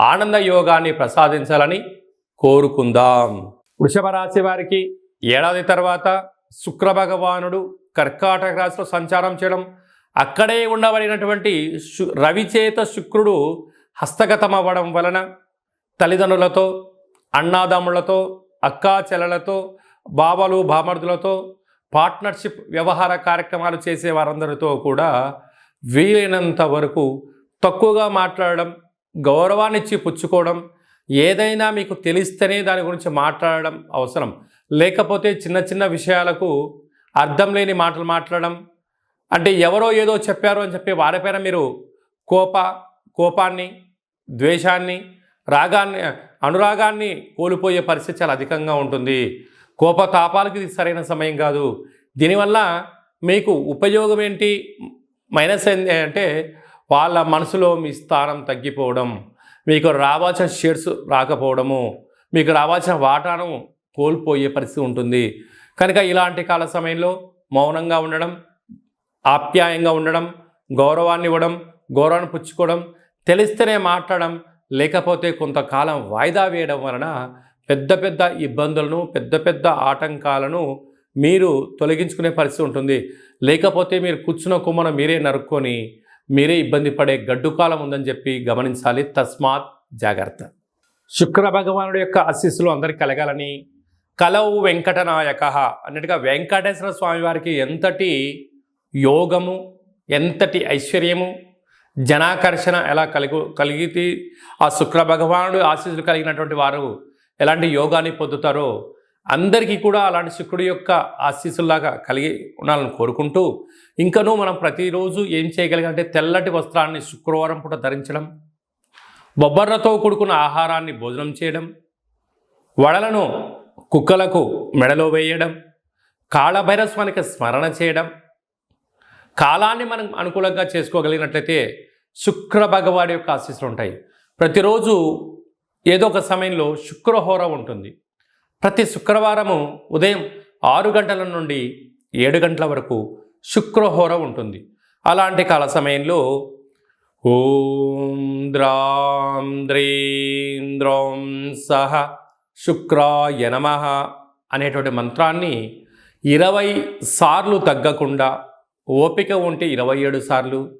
ఆనంద యోగాన్ని ప్రసాదించాలని కోరుకుందాం. వృషభ రాశి వారికి ఏడాది తర్వాత శుక్ర భగవానుడు కర్కాటక రాశిలో సంచారం చేయడం అక్కడే ఉండబడినటువంటి శు శుక్రుడు హస్తగతం అవ్వడం వలన తల్లిదండ్రులతో అన్నాదమ్ములతో అక్కా చెల్లెలతో బావలు బామర్దులతో పార్ట్నర్షిప్ వ్యవహార కార్యక్రమాలు చేసే వారందరితో కూడా వీలైనంత వరకు తక్కువగా మాట్లాడడం గౌరవాన్ని ఇచ్చి పుచ్చుకోవడం ఏదైనా మీకు తెలిస్తేనే దాని గురించి మాట్లాడడం అవసరం. లేకపోతే చిన్న చిన్న విషయాలకు అర్థం లేని మాటలు మాట్లాడడం అంటే ఎవరో ఏదో చెప్పారు అని చెప్పి వారిపైన మీరు కోప కోపాన్ని ద్వేషాన్ని రాగాన్ని అనురాగాన్ని కోల్పోయే పరిస్థితి చాలా అధికంగా ఉంటుంది. కోపతాపాలకి ఇది సరైన సమయం కాదు. దీనివల్ల మీకు ఉపయోగం ఏంటి? మైనస్ ఏంటి అంటే వాళ్ళ మనసులో మీ స్థానం తగ్గిపోవడం మీకు రావాల్సిన షేర్స్ రాకపోవడము మీకు రావాల్సిన వాటాను కోల్పోయే పరిస్థితి ఉంటుంది. కనుక ఇలాంటి కాల సమయంలో మౌనంగా ఉండడం ఆప్యాయంగా ఉండడం గౌరవాన్ని ఇవ్వడం గౌరవాన్ని పుచ్చుకోవడం తెలిస్తేనే మాట్లాడడం లేకపోతే కొంతకాలం వాయిదా వేయడం వలన పెద్ద పెద్ద ఇబ్బందులను పెద్ద పెద్ద ఆటంకాలను మీరు తొలగించుకునే పరిస్థితి ఉంటుంది. లేకపోతే మీరు కూర్చున్న కొమ్మను మీరే నరుక్కొని మీరే ఇబ్బంది పడే గడ్డు కాలం ఉందని చెప్పి గమనించాలి. తస్మాత్ జాగ్రత్త. శుక్ర భగవానుడి యొక్క ఆశీస్సులు అందరికి కలగాలని కలవు వెంకటనాయక అన్నట్టుగా వెంకటేశ్వర స్వామి వారికి ఎంతటి యోగము ఎంతటి ఐశ్వర్యము జనాకర్షణ ఎలా కలిగి కలిగితే ఆ శుక్ర భగవానుడు ఆశీస్సులు కలిగినటువంటి వారు ఎలాంటి యోగాన్ని పొందుతారో అందరికీ కూడా అలాంటి శుక్రుడి యొక్క ఆశీస్సుల్లాగా కలిగి ఉండాలని కోరుకుంటూ ఇంకనూ మనం ప్రతిరోజు ఏం చేయగలిగంటే తెల్లటి వస్త్రాన్ని శుక్రవారం పూట ధరించడం బొబ్బర్రతో కూడుకున్న ఆహారాన్ని భోజనం చేయడం వడలను కుక్కలకు మెడలో వేయడం కాళభైరస్వానికి స్మరణ చేయడం కాలాన్ని మనం అనుకూలంగా చేసుకోగలిగినట్లయితే శుక్ర భగవాడి యొక్క ఆశీస్సులు ఉంటాయి. ప్రతిరోజు ఏదో ఒక సమయంలో శుక్రహోర ఉంటుంది. ప్రతి శుక్రవారము ఉదయం ఆరు గంటల నుండి ఏడు గంటల వరకు శుక్రహోర ఉంటుంది. అలాంటి కాల సమయంలో ఓం ద్రాం ద్రీం ద్రోం సహ శుక్రాయ నమ అనేటువంటి మంత్రాన్ని ఇరవై సార్లు తగ్గకుండా ఓపిక ఉంటే ఇరవై ఏడు సార్లు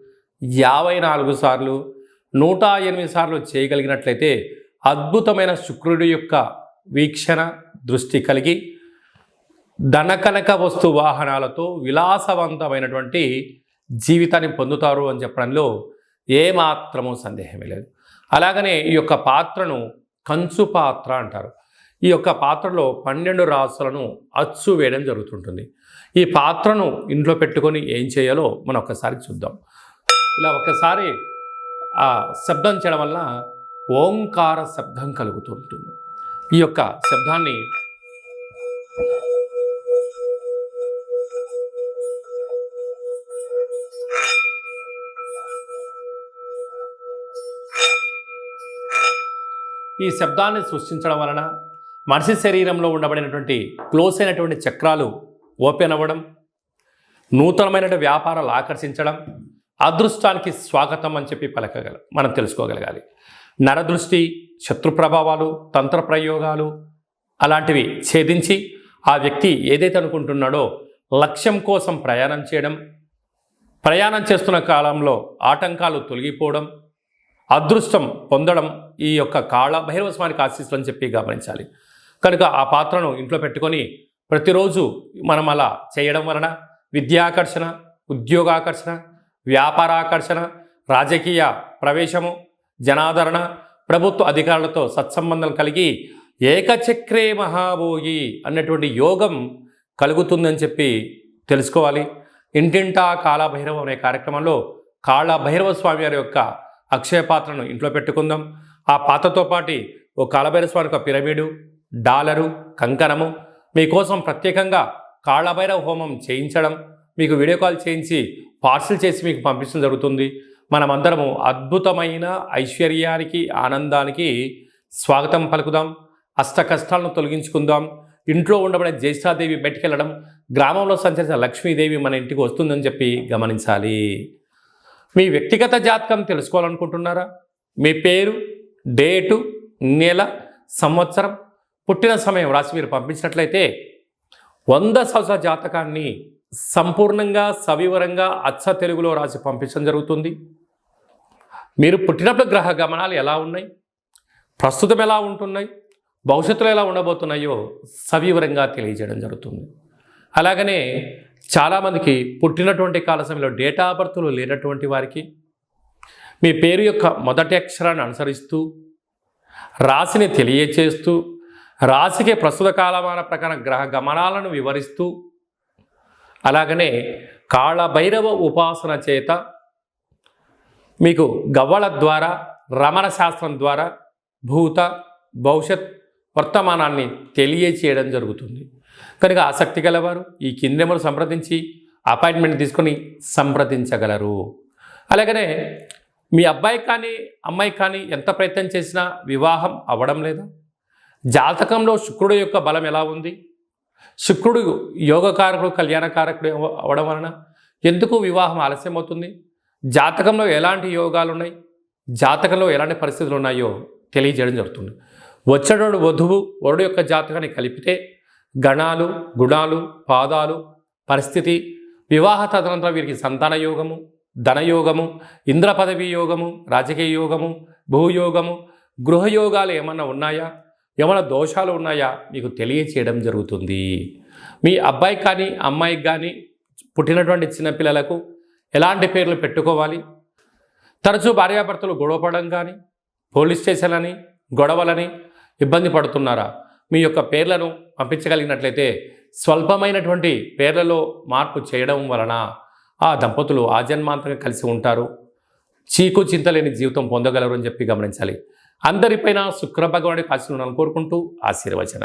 యాభై నాలుగు సార్లు నూట ఎనిమిది సార్లు చేయగలిగినట్లయితే అద్భుతమైన శుక్రుడి యొక్క వీక్షణ దృష్టి కలిగి ధనకనక వస్తు వాహనాలతో విలాసవంతమైనటువంటి జీవితాన్ని పొందుతారు అని చెప్పడంలో ఏమాత్రము సందేహమే లేదు. అలాగనే ఈ యొక్క పాత్రను కంచు పాత్ర అంటారు. ఈ యొక్క పాత్రలో పన్నెండు రాసులను అచ్చు వేయడం జరుగుతుంటుంది. ఈ పాత్రను ఇంట్లో పెట్టుకొని ఏం చేయాలో మనం ఒక్కసారి చూద్దాం. ఇలా ఒక్కసారి ఆ శబ్దం చేయడం వల్ల ఓంకార శబ్దం కలుగుతుంటుంది. ఈ యొక్క శబ్దాన్ని ఈ శబ్దాన్ని సృష్టించడం వలన మనిషి శరీరంలో ఉండబడినటువంటి క్లోజ్ అయినటువంటి చక్రాలు ఓపెన్ అవ్వడం నూతనమైన వ్యాపారాలు ఆకర్షించడం అదృష్టానికి స్వాగతం అని చెప్పి పలకగల మనం తెలుసుకోగలగాలి. నరదృష్టి శత్రు ప్రభావాలు తంత్ర ప్రయోగాలు అలాంటివి ఛేదించి ఆ వ్యక్తి ఏదైతే అనుకుంటున్నాడో లక్ష్యం కోసం ప్రయాణం చేయడం ప్రయాణం చేస్తున్న కాలంలో ఆటంకాలు తొలగిపోవడం అదృష్టం పొందడం ఈ యొక్క కాళ భైరవ స్వామికి ఆశీస్సులు అని చెప్పి గమనించాలి. కనుక ఆ పాత్రను ఇంట్లో పెట్టుకొని ప్రతిరోజు మనం అలా చేయడం వలన విద్యాకర్షణ ఉద్యోగాకర్షణ వ్యాపారాకర్షణ రాజకీయ ప్రవేశము జనాదరణ ప్రభుత్వ అధికారులతో సత్సంబంధం కలిగి ఏకచక్రే మహాభోగి అన్నటువంటి యోగం కలుగుతుందని చెప్పి తెలుసుకోవాలి. ఇంటింటా కాళభైరవం అనే కార్యక్రమంలో కాళభైరవ స్వామి వారి యొక్క అక్షయ పాత్రను ఇంట్లో పెట్టుకుందాం. ఆ పాత్రతో పాటు ఓ కాళభైరవ స్వామి యొక్క పిరమిడు డాలరు కంకణము మీకోసం ప్రత్యేకంగా కాళభైరవ హోమం చేయించడం మీకు వీడియో కాల్ చేయించి పార్సిల్ చేసి మీకు పంపించడం జరుగుతుంది. మనమందరము అద్భుతమైన ఐశ్వర్యానికి ఆనందానికి స్వాగతం పలుకుదాం. అష్ట కష్టాలను తొలగించుకుందాం. ఇంట్లో ఉండబడే జ్యేష్ఠాదేవి బయటికెళ్ళడం గ్రామంలో సంచరించిన లక్ష్మీదేవి మన ఇంటికి వస్తుందని చెప్పి గమనించాలి. మీ వ్యక్తిగత జాతకం తెలుసుకోవాలనుకుంటున్నారా? మీ పేరు డేటు నెల సంవత్సరం పుట్టిన సమయం రాసి మీరు పంపించినట్లయితే వంద సంవత్సర జాతకాన్ని సంపూర్ణంగా సవివరంగా అచ్చ తెలుగులో రాసి పంపించడం జరుగుతుంది. మీరు పుట్టినప్పుడు గ్రహ గమనాలు ఎలా ఉన్నాయి? ప్రస్తుతం ఎలా ఉంటున్నాయి? భవిష్యత్తులో ఎలా ఉండబోతున్నాయో సవివరంగా తెలియజేయడం జరుగుతుంది. అలాగనే చాలామందికి పుట్టినటువంటి కాల సమయంలో డేటా ఆఫ్ బర్త్లు లేనటువంటి వారికి మీ పేరు యొక్క మొదటి అక్షరాన్ని అనుసరిస్తూ రాశిని తెలియచేస్తూ రాశికి ప్రస్తుత కాలమాన ప్రకారం గ్రహ గమనాలను వివరిస్తూ అలాగనే కాళభైరవ ఉపాసన చేత మీకు గవ్వల ద్వారా రమణ శాస్త్రం ద్వారా భూత భవిష్యత్ వర్తమానాన్ని తెలియచేయడం జరుగుతుంది. కనుక ఆసక్తి గలవారు ఈ కిందెములు సంప్రదించి అపాయింట్మెంట్ తీసుకొని సంప్రదించగలరు. అలాగనే మీ అబ్బాయి కానీ అమ్మాయి కానీ ఎంత ప్రయత్నం చేసినా వివాహం అవ్వడం లేదా? జాతకంలో శుక్రుడు యొక్క బలం ఎలా ఉంది? శుక్రుడు యోగకారకుడు కళ్యాణకారకుడు అవ్వడం వలన ఎందుకు వివాహం ఆలస్యం అవుతుంది జాతకంలో ఎలాంటి యోగాలు ఉన్నాయి జాతకంలో ఎలాంటి పరిస్థితులు ఉన్నాయో తెలియజేయడం జరుగుతుంది. వచ్చేటోడు వధువు వరుడు యొక్క జాతకాన్ని కలిపితే గణాలు గుణాలు పాదాలు పరిస్థితి వివాహ తదనంతరం వీరికి సంతాన యోగము ధనయోగము ఇంద్ర పదవి యోగము రాజకీయ యోగము భూయోగము గృహయోగాలు ఏమన్నా ఉన్నాయా? ఏమైనా దోషాలు ఉన్నాయా? మీకు తెలియచేయడం జరుగుతుంది. మీ అబ్బాయి కానీ అమ్మాయికి కానీ పుట్టినటువంటి చిన్నపిల్లలకు ఎలాంటి పేర్లు పెట్టుకోవాలి? తరచూ భార్యాభర్తలు గొడవపడడం కానీ పోలీస్ స్టేషన్లని గొడవలని ఇబ్బంది పడుతున్నారా? మీ యొక్క పేర్లను పంపించగలిగినట్లయితే స్వల్పమైనటువంటి పేర్లలో మార్పు చేయడం వలన ఆ దంపతులు ఆజన్మాంతంగా కలిసి ఉంటారు. చీకు చింతలేని జీవితం పొందగలరు అని చెప్పి గమనించాలి. అందరిపైన శుక్ర భగవానుడి ఆశీర్వాదాలను కోరుకుంటూ ఆశీర్వచన.